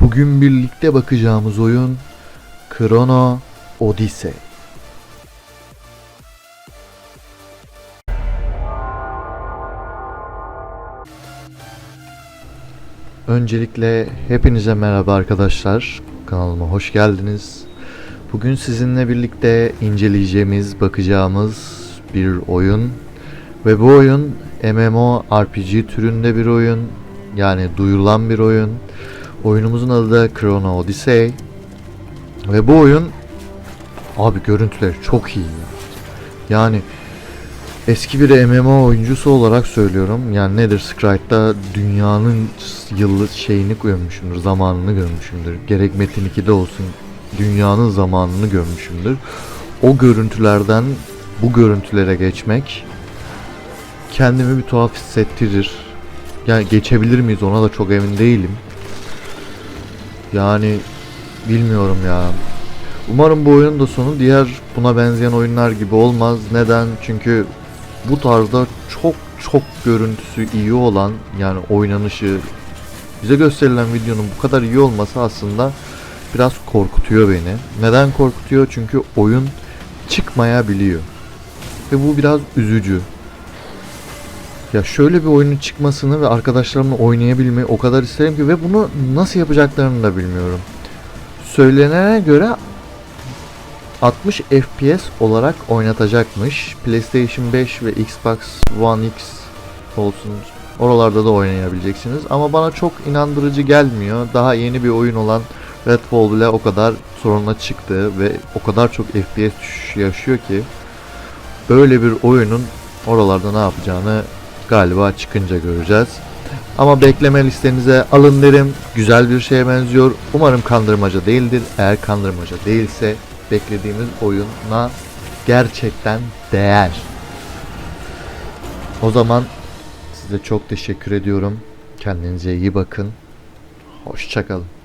Bugün birlikte bakacağımız oyun Chrono Odyssey. Öncelikle hepinize merhaba arkadaşlar. Kanalıma hoş geldiniz. Bugün sizinle birlikte inceleyeceğimiz, bakacağımız bir oyun. Ve bu oyun MMORPG türünde bir oyun. Yani duyurulan bir oyun. Oyunumuzun adı da Chrono Odyssey. Ve bu oyun abi görüntüleri çok iyi. ya. Yani eski bir MMO oyuncusu olarak söylüyorum. Yani nedir Scryte'da dünyanın yılı şeyini görmüşümdür, zamanını görmüşümdür. Gerek Metin 2'de olsun dünyanın zamanını görmüşümdür. O görüntülerden bu görüntülere geçmek kendimi bir tuhaf hissettirir. Yani geçebilir miyiz ona da çok emin değilim. Yani bilmiyorum ya. Umarım bu oyunun da sonu diğer buna benzeyen oyunlar gibi olmaz. Neden? Çünkü bu tarzda çok çok görüntüsü iyi olan yani oynanışı bize gösterilen videonun bu kadar iyi olması aslında biraz korkutuyor beni. Neden korkutuyor? Çünkü oyun çıkmayabiliyor. Ve bu biraz üzücü. Ya şöyle bir oyunun çıkmasını ve arkadaşlarımla oynayabilmeyi o kadar isterim ki ve bunu nasıl yapacaklarını da bilmiyorum. Söylenene göre 60 FPS olarak oynatacakmış. PlayStation 5 ve Xbox One X olsun oralarda da oynayabileceksiniz. Ama bana çok inandırıcı gelmiyor. Daha yeni bir oyun olan Redfall bile o kadar sorunla çıktı ve o kadar çok FPS düşüşü yaşıyor ki böyle bir oyunun oralarda ne yapacağını galiba çıkınca göreceğiz. Ama bekleme listenize alın derim. Güzel bir şeye benziyor. Umarım kandırmaca değildir. Eğer kandırmaca değilse beklediğimiz oyuna gerçekten değer. O zaman size çok teşekkür ediyorum. Kendinize iyi bakın. Hoşçakalın.